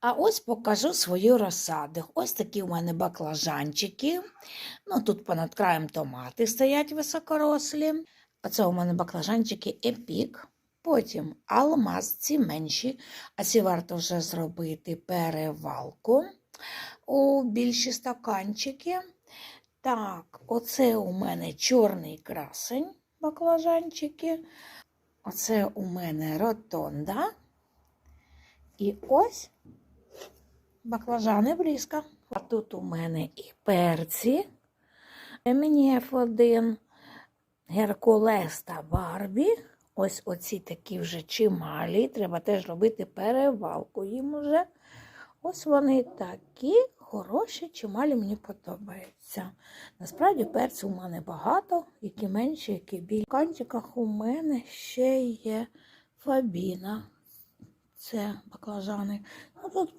А ось покажу свою розсаду. Ось такі у мене баклажанчики. Ну, тут понад краєм томати стоять високорослі. Оце у мене баклажанчики епік. Потім алмаз, ці менші, а ці варто вже зробити перевалку у більші стаканчики. Так, оце у мене чорний красень, баклажанчики. Оце у мене ротонда. І ось баклажани близько. А тут у мене і перці. Емінєф один, Геркулес та Барбі. Ось оці такі вже чималі. Треба теж робити перевалку їм уже. Ось вони такі хороші, чималі мені подобаються. Насправді перцю у мене багато, які менші, які більші. В кантиках у мене ще є фабіна. Це баклажани. Ну, тут